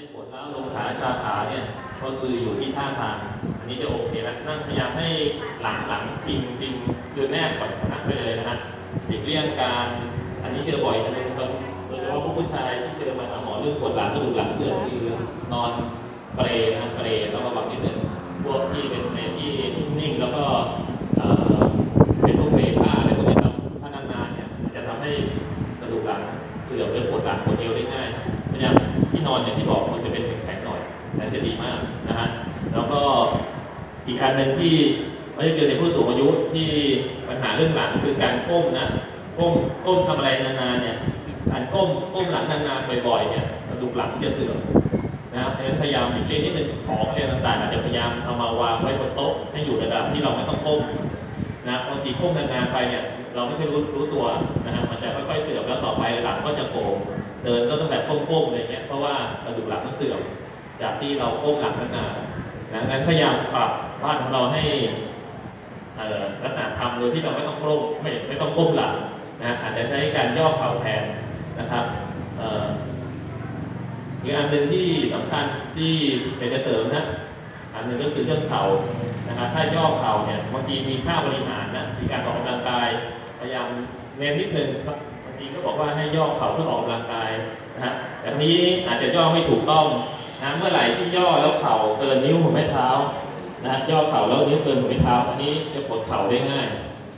ให้ปวดร้าวลงขาชาขาเนี่ยก็คืออยู่ที่ท่าทางอันนี้จะโอเคแล้วนั่งพยายามให้หลังหลังพิงพิงคือแนบกับนั่งไปเลยนะฮะหลีกเลี่ยงการอันนี้เจอบ่อยอันนึงคนโดยเฉพาะพวกผู้ชายที่เจอมาหาหมอเรื่องปวดหลังกระดูกหลังเสื่อมคือนอนเปรย์นะเปรย์ต้องระวังนิดนึงพวกที่เป็นเปรย์ที่นิ่งแล้วก็เอ่อเป็นพวกเปรย์ผ้า อันหนึ่งที่เราจะเจอในผู้สูงอายุที่ปัญหาเรื่องหลังคือการก้มนะก้มก้มทำอะไรนานๆเนี่ยการก้มก้มหลังนานๆบ่อยๆเนี่ยกระดูกหลังจะเสื่อมนะครับเพราะฉะนั้นพยายามหลีกเลี่ยงนิดนึงของอะไรต่างๆอาจจะพยายามเอามาวางไว้บนโต๊ะให้อยู่ระดับที่เราไม่ต้องก้มนะบางทีก้มนานๆไปเนี่ยเราไม่ค่อยรู้รู้ตัวนะฮะมันจะค่อยๆเสื่อมแล้วต่อไปหลังก็จะโก่งเดินก็ต้องแบบก้มๆอะไรเงี้ยเพราะว่ากระดูกหลังมันเสื่อมจากที่เราก้มหลังนานๆนะงั้นพยายามปรับ บ้านของเราให้ลักษณะทำโดยที่เราไม่ต้องก้มไม่ไม่ต้องก้มหลังนะอาจจะใช้การย่อเข่าแทนนะครับอีกอันหนึ่งที่สำคัญที่อยากจะเสริมนะอันหนึ่งก็คือเรื่องเข่านะครับถ้าย่อเข่าเนี่ยบางทีมีท่าบริหารนะมีการออกกำลังกายพยายามเน้นนิดนึงครับบางทีก็บอกว่าให้ย่อเข่าเพื่อออกกำลังกายนะฮะแต่ทีนี้อาจจะย่อไม่ถูกต้องนะเมื่อไหร่ที่ย่อแล้วเข่าเกินนิ้วหัวแม่เท้า นะย่อเข่าแล้วนิ้ยวเกินหัวเท้าอันนี้จะปวดเข่าได้ง่าย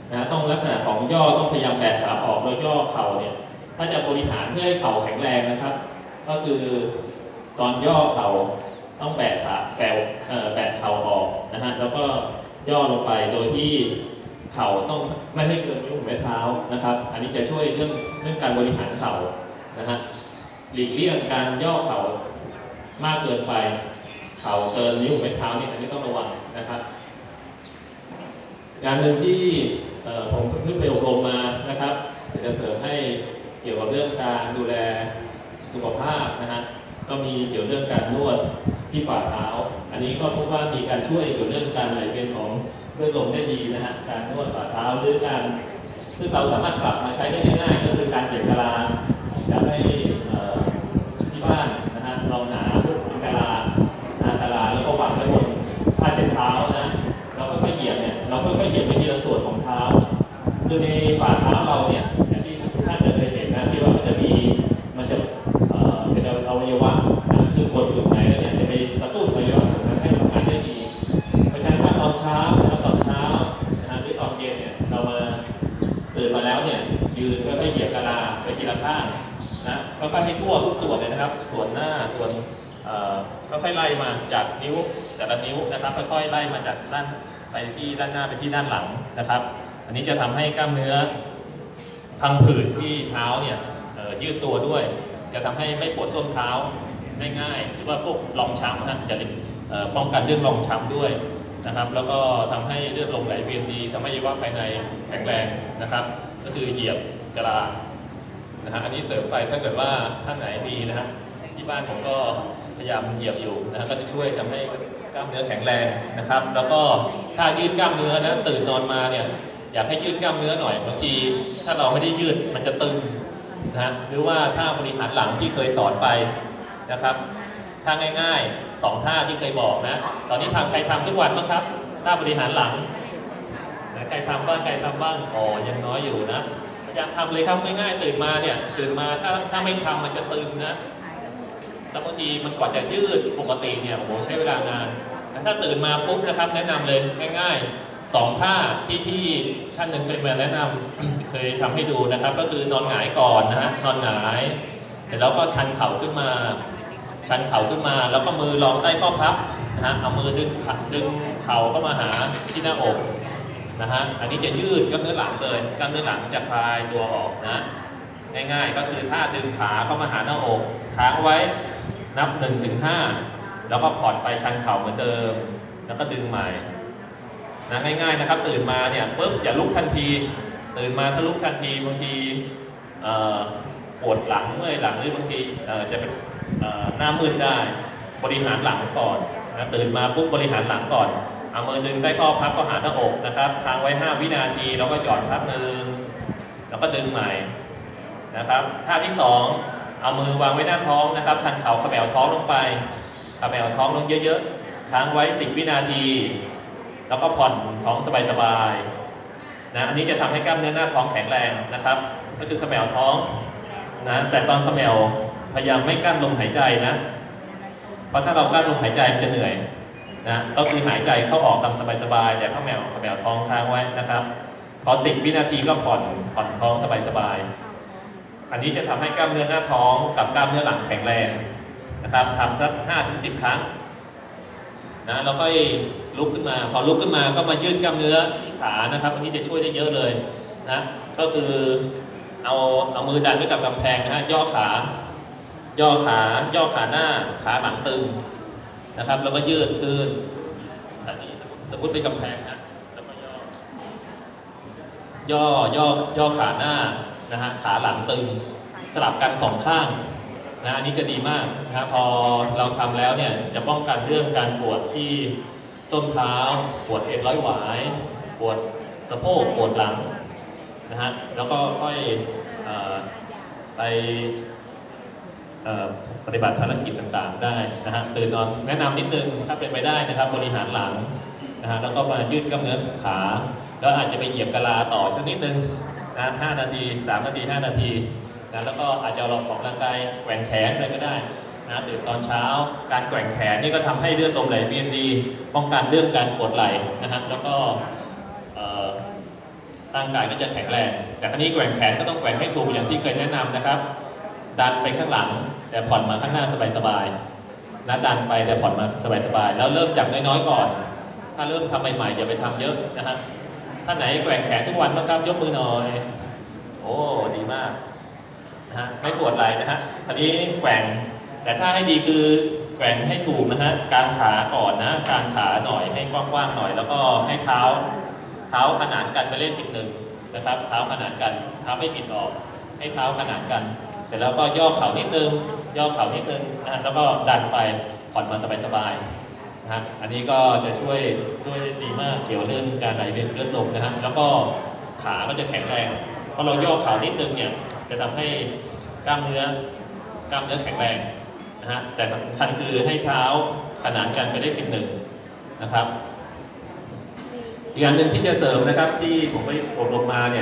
นะฮะต้องลักษณะของย่อต้องพยายามแบกขาออกแล้วย่อเข่าเนี่ยถ้าจะบริหารเพื่อให้เข่าแข็งแรงนะครับ ก็คือตอนย่อเข่าต้องแบกขาแบกเอ่อแบกเข่าออกนะฮะแล้วก็ย่อลงไปโดยที่เข่าต้องไม่ให้เกินนิ้วหัวเท้านะครับ อันนี้จะช่วยเรื่องเรื่องการบริหารเข่านะฮะหลีกเลี่ยงการย่อเข่ามากเกินไป เข่าเกินนิ้วหัวเท้านี่อันนี้ต้องระวังนะครับงานหนึ่งที่ผมเพิ่งไปอบรมมานะครับจะเสริมให้เกี่ยวกับเรื่องการดูแลสุขภาพนะฮะก็มีเกี่ยวเรื่องการนวดที่ฝ่าเท้า อันนี้ก็พบว่ามีการช่วยเกี่ยวเรื่องการไหลเวียนของเลือดลมได้ดีนะฮะการนวดฝ่าเท้าหรือการซึ่งเราสามารถปรับมาใช้ได้ง่ายๆก็คือการเปลี่ยนกะลาอยากให้ ค่อยเหยียบไปทีละส่วนของเท้าคือในฝ่าเท้าเราเนี่ยที่ท่านจะเคยเห็นนะที่ว่ามันจะมีมันจะเป็นอวัยวะนะคือกดจุดไหนแล้วเนี่ยจะไปกระตุ้นอวัยวะส่วนนั้นให้ทำงานได้ดีเพราะฉะนั้นถ้าตอนเช้าแล้วตอนเช้านะหรือตอนเย็นเนี่ยเรามาตื่นมาแล้วเนี่ยยืนค่อยๆเหยียบกะลาไปทีละข้างนะค่อยๆให้ทั่วทุกส่วนเลยนะครับ ส่วนหน้าส่วนเอ่อค่อยๆไล่มาจากนิ้วแต่ละนิ้วนะครับค่อยๆไล่มาจากด้าน ไปที่ด้านหน้าไปที่ด้านหลังนะครับ อันนี้จะทำให้กล้ามเนื้อพังผืดที่เท้าเนี่ยยืดตัวด้วย จะทำให้ไม่ปวดส้นเท้าได้ง่าย หรือว่าพวกรองช้ำนะจะป้องกันเรื่องรองช้ำด้วยนะครับ แล้วก็ทำให้เลือดลมไหลเวียนดีทำให้อวัยวะภายในแข็งแรงนะครับ ก็คือเหยียบกระลานะฮะอันนี้เสริมไปถ้าเกิดว่าท่านไหนมีนะฮะที่บ้านผมก็พยายามเหยียบอยู่นะฮะก็จะช่วยทำให้ กล้ามเนื้อแข็งแรงนะครับ แล้วก็ถ้ายืดกล้ามเนื้อนะตื่นนอนมาเนี่ยอยากให้ยืดกล้ามเนื้อหน่อยบางที ถ้าเราไม่ได้ยืดมันจะตึงนะหรือว่าถ้าบริหารหลังที่เคยสอนไปนะครับท่าง่ายๆสองท่าที่เคยบอกนะ ตอนนี้ทำใครทำทุกวันบ้างครับท่าบริหารหลังนะใครทำบ้างใครทำบ้างอ๋อยังน้อยอยู่นะพยายามทำเลยครับง่ายๆตื่นมาเนี่ยตื่นมาถ้าถ้าไม่ทำมันจะตึงนะ แล้วบางทีมันกว่าจะยืดปกติเนี่ยโอ้โหใช้เวลานานแต่ถ้าตื่นมาปุ๊บนะครับ แนะนำเลยง่ายๆสองท่าที่ที่ท่านหนึ่งเคยมาแนะนำเคยทำให้ดูนะครับ ก็คือนอนหงายก่อนนะฮะนอนหงาย เสร็จแล้วก็ชันเข่าขึ้นมา ชันเข่าขึ้นมา แล้วก็มือรองใต้ข้อพับนะฮะเอามือดึงขาดึงเข่าเข้ามาหาที่หน้าอกนะฮะอันนี้จะยืดกล้ามเนื้อหลังเลยกล้ามเนื้อหลังจะคลายตัวออกนะง่ายๆ ก็คือถ้าดึงขาเข้ามาหาหน้าอกค้างไว้ นับ1นถึงหแล้วก็ผ่อนไปชันเข่าเหมือนเดิม แล้วก็ดึงใหม่นะง่ายๆนะครับ ตื่นมาเนี่ยปุ๊บอย่าลุกทันที ตื่นมาถ้าลุกทันทีบางทีปวดหลังเมื่อยหลังหรือบางทีจะเป็นหน้ามืดได้ บริหารหลังก่อนนะตื่นมาปุ๊บบริหารหลังก่อนเอามือดึงใต้ข้อพับก็หาหน้าอกนะครับค้างไว้ 5 วินาทีแล้วก็หย่อนพับหนึ่งแล้วก็ดึงใหม่นะครับท่าที่สอง เอามือวางไว้หน้าท้องนะครับ ชันเข่าขมวท้องลงไปขมวท้องลงเยอะๆค้างไว้ 10 วินาที แล้วก็ผ่อนท้องสบายๆนะอันนี้จะทำให้กล้ามเนื้อหน้าท้องแข็งแรงนะครับ ก็คือขมวท้องนะแต่ตอนขมวพยายามไม่กั้นลมหายใจนะ เพราะถ้าเรากั้นลมหายใจมันจะเหนื่อยนะก็คือหายใจเข้าออกตามสบายๆแต่เขมวเขมวท้องค้างไว้นะครับ พอ10วินาทีก็ผ่อนผ่อนท้องสบายๆ อันนี้จะทำให้กล้ามเนื้อหน้าท้องกับกล้ามเนื้อหลังแข็งแรงนะครับทำสัก5ถึง10ครั้งนะแล้วก็ลุกขึ้นมา พอลุกขึ้นมาก็มายืดกล้ามเนื้อที่ขานะครับ อันนี้จะช่วยได้เยอะเลยนะก็คือเอาเอามือดันไว้กับกำแพงนะฮะย่อขา ย่อขาย่อขาหน้าขาหลังตึงนะครับ แล้วก็ยืดขึ้นอันนี้สมมติสมมติเป็นกำแพงนะแล้วก็ย่อย่อย่อย่อขาหน้า นะฮะขาหลังตึงสลับกันสองข้างนะอันนี้จะดีมากนะครับพอเราทำแล้วเนี่ยจะป้องกันเรื่องการปวดที่ส้นเท้า ปวดเอ็นร้อยหวาย ปวดสะโพกปวดหลังนะฮะแล้วก็ค่อยอไปปฏิบัติภารกิจต่างๆ ได้นะฮะตื่นนอนแนะนำนิดนึงถ้าเป็นไปได้นะครับ บริหารหลังนะฮะแล้วก็มายืดกล้ามเนื้อขา แล้วอาจจะไปเหยียบกะลาต่อสักนิดนึง นะ5นาที3นาที5นาทีนะแล้วก็อาจจะลองออกกำลังกายแกว่งแขนอะไรก็ได้นะตื่นตอนเช้า การแกว่งแขนนี่ก็ทำให้เลือดลมไหลเวียนดี ป้องกันเรื่องการปวดไหล่นะฮะแล้วก็ร่างกายก็จะแข็งแรง แต่ครั้นี้แกว่งแขนก็ต้องแกว่งให้ถูกอย่างที่เคยแนะนำนะครับ ดันไปข้างหลัง แต่ผ่อนมาข้างหน้าสบายๆนะดันไปแต่ผ่อนมาสบายๆแล้วเริ่มจากน้อยๆก่อน ถ้าเริ่มทำใหม่ๆอย่าไปทำเยอะนะฮะ ท่านไหนแกว่งแขนทุกวันบ้างครับยกมือหน่อย โอ้ดีมากนะฮะไม่ปวดไหล่นะฮะทีนี้แกว่ง แต่ถ้าให้ดีคือแกว่งให้ถูกนะฮะกางขาก่อนนะกางขาหน่อยให้กว้างๆหน่อย แล้วก็ให้เท้า เท้าขนานกันไปเลขสิบหนึ่งนะครับ เท้าขนานกันเท้าไม่บิดออก ให้เท้าขนานกัน เสร็จแล้วก็ย่อเข่านิดนึงย่อเข่านิดนึงนะฮะแล้วก็ดันไปผ่อนมาสบายๆ นะฮะอันนี้ก็จะช่วยช่วยดีมากเกี่ยวเรื่องการไหลเวียนเลือดลมนะฮะแล้วก็ขาก็จะแข็งแรงเพราะเราย่อขานิดนึงเนี่ยจะทำให้กล้ามเนื้อกล้ามเนื้อแข็งแรงนะฮะแต่สำคัญคือให้เท้าขนานกันไปได้สิบหนึ่งนะครับอีกอันหนึ่งที่จะเสริมนะครับที่ผมไปอบรมมาเนี่ย